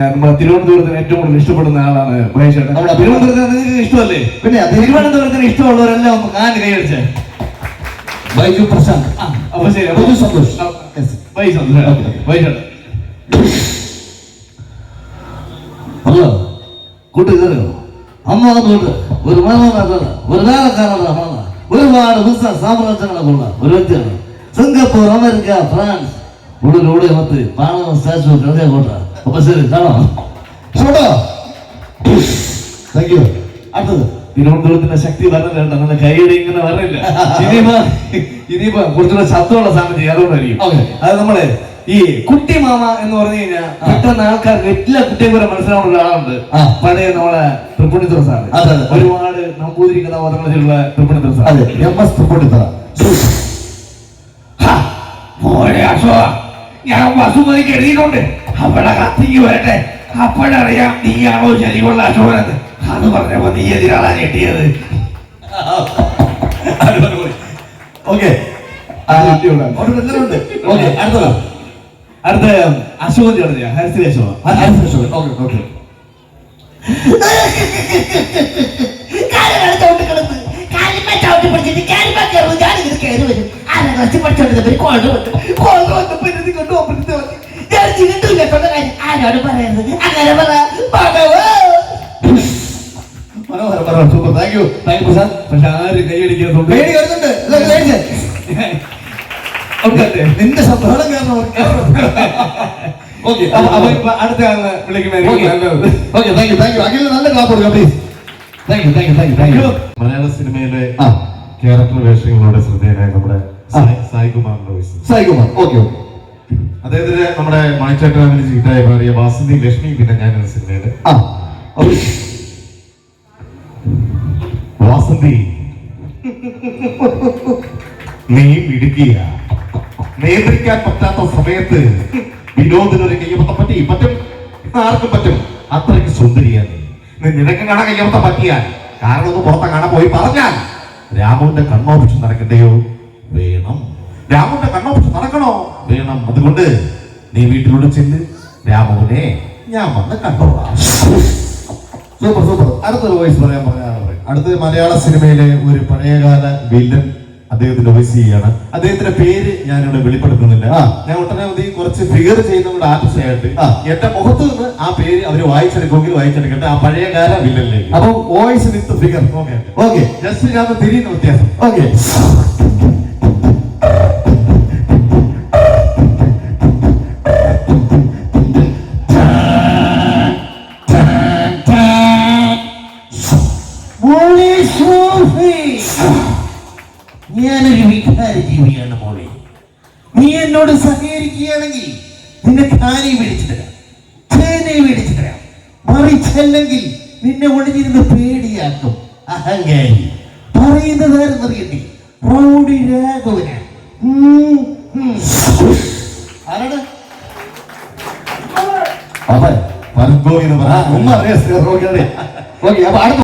നമ്മുടെ തിരുവനന്തപുരത്തിന് ഏറ്റവും കൂടുതൽ ഇഷ്ടപ്പെടുന്ന ആളാണ് മഹേഷ് തിരുവനന്തപുരത്തിന് നിങ്ങൾക്ക് ഇഷ്ടമല്ലേ? പിന്നെ തിരുവനന്തപുരത്തിന് ഇഷ്ടമുള്ളവരെല്ലാം ഒന്ന് കാൽ കൈയടിച്ചേ. ബൈജു പ്രശാന്ത്. അപ്പൊ ശരി ബൈജു സന്തോഷ്. ബൈ സന്തോഷ് കൂട്ടുകാരോ അമ്മ തൊട്ട് ഒരു മനോഹര ഒരു കാലക്കാരുടെ അമ്മ ഒരുപാട് ബിസിനസ് സാമ്രാജ്യങ്ങളൊക്കെയുള്ള ഒരു വ്യക്തിയാണ്. Singapore America France. ഉള്ളിലൂടെ മത്ത് പാണ സ്റ്റാച്ചു കഥ കോട്ട അപ്പൊ ശരി കാണാം ഇഷ്ടപ്പെട്ടോ താങ്ക് യു അടുത്തത്. തിരുവനന്തപുരത്തിന്റെ ശക്തി പറഞ്ഞില്ല നമ്മുടെ കൈയടി ഇങ്ങനെ പറഞ്ഞില്ല ഇനിയിപ്പോ ഇനിയിപ്പോ കുറച്ചുകൂടെ ശബ്ദമുള്ള സാധനം ചെയ്യാറുണ്ടായിരിക്കും. അത് നമ്മൾ ഈ കുട്ടി മാമ എന്ന് പറഞ്ഞു കഴിഞ്ഞാൽ പെട്ടെന്ന് ആൾക്കാർക്ക് എല്ലാ കുട്ടിയും കൂടെ മനസ്സിലാവുന്ന ഒരാളുണ്ട്. പഴയ നമ്മളെ തൃപ്പൂണിത്തുറ സാറ്. ഒരുപാട് നമ്പൂതിരി കഥാപാത്രങ്ങളിലുള്ള തൃപ്പണിത്തുറ സാർ അതെ എം എസ് തൃപ്പൂണിത്തുറ. ഞാൻ വസുമതിക്ക് എഴുതിയിട്ടുണ്ട്. അവിടെ കത്തിക്ക് വരട്ടെ. അപ്പോഴറിയാം നീയാണോ ശരിയുള്ള അശോകനത് അത് പറഞ്ഞപ്പോ നീ എതിരാളാ ഞെട്ടിയത്? ഓക്കെ. ഉണ്ട്. ഓക്കെ അടുത്തത്. അടുത്ത അശോകൻ ചേട്ടനെയാ. ഹരിശ്രീ അശോകൻ. Okay okay. കാലുകൾ ചവിട്ടി കിടന്ന് കാലിന്മേൽ ചവിട്ടി പിടിച്ചിട്ട് കാലിന്മേൽ ഞാനിങ്ങനെ കയറി വരും. ആരാ ക്ലാസ് പഠിച്ചോണ്ടിരുന്നവര് കോൾ വന്നു കോൾ വന്നപ്പോ എന്നെ കൊണ്ട് എല്ലാം പേടിച്ചേ ഉണ്ടല്ലേ? നിന്റെ ശബ്ദം കാരണം ഓക്കെ അടുത്ത okay thank you thank you അഖിലിന് നല്ല ക്ലാപ്പ് കൊടുക്കാം please thank you thank you thank you thank you മലയാള സിനിമയിലെ ആ. ക്യാരക്ടർ വേഷങ്ങളുടെ ശ്രദ്ധേയനായ നമ്മുടെ സായ് സായികുമാറിന്റെ വോയിസ് സായികുമാർ ഓക്കെ ഓക്കെ അദ്ദേഹത്തിന് നമ്മുടെ മാണിച്ചേട്ടനാമിന് ചീട്ടായി മാറിയ വാസന്തി ലക്ഷ്മി പിന്നെ ഞാൻ സിനിമയിൽ. വാസന്തി നീ പിടിക്കുക നിയന്ത്രിക്കാൻ പറ്റാത്ത സമയത്ത് വിനോദിനൊരു കയ്യമത്തം പറ്റി. പറ്റും. ആർക്കും പറ്റും. അത്രയ്ക്ക് സുന്ദരിയാണ് നീ. നിനക്കും കാണാൻ കയ്യമത്തം പറ്റിയാൽ കാരണം ഒന്ന് പുറത്തെ കാണാൻ പോയി പറഞ്ഞാൽ രാമുവിന്റെ കണ്ണോപിച്ച് നടക്കണ്ടയോ വേണം. രാമുവിന്റെ കണ്ണോപിച്ച് നടക്കണോ? വേണം. അതുകൊണ്ട് നീ വീട്ടിലൂടെ ചെല്ല്. രാമുവിനെ ഞാൻ വന്ന് കണ്ടോളാം. Super super. അടുത്തൊരു വോയിസ് പറയാൻ അടുത്തത് മലയാള സിനിമയിലെ ഒരു പഴയകാല വില്ലൻ അദ്ദേഹത്തിന്റെ വോയിസ് ചെയ്യാണ് അദ്ദേഹത്തിന്റെ പേര് ഞാനിവിടെ വെളിപ്പെടുത്തുന്നില്ല. ആ. ഞാൻ ഒട്ടനവധി കുറച്ച് ഫിഗർ ചെയ്യുന്നവരുടെ ആർട്ടിസ്റ്റ് ആയിട്ട്. എന്റെ മുഖത്ത് നിന്ന് ആ പേര് അവർ വായിച്ചെടുക്കുമെങ്കിൽ വായിച്ചെടുക്കട്ടെ. ആ പഴയകാല വില്ലല്ലേ അപ്പൊ voice with figure okay okay just ഞാൻ തിരിയുന്ന വ്യത്യാസം. ഓക്കെ ഞാനൊരു വികാരി ജീവിയാണ് മോളെ. നീ എന്നോട് സഹകരിക്കുകയാണെങ്കിൽ നിന്നെ പിടിച്ചു തരാം ചേനയെ പിടിച്ചു തരാം. മറിച്ചല്ലെങ്കിൽ നിന്നെ ഒളിഞ്ഞിരുന്ന് പേടിയാക്കും അഹങ്കാരി. പറയുന്നതാരെന്നറിയണ്ടേ റൗഡി രാഘവന ആരാണ്? അവൻ പറഞ്ഞു അറിയാം ഓക്കെ അപ്പൊ അടുത്ത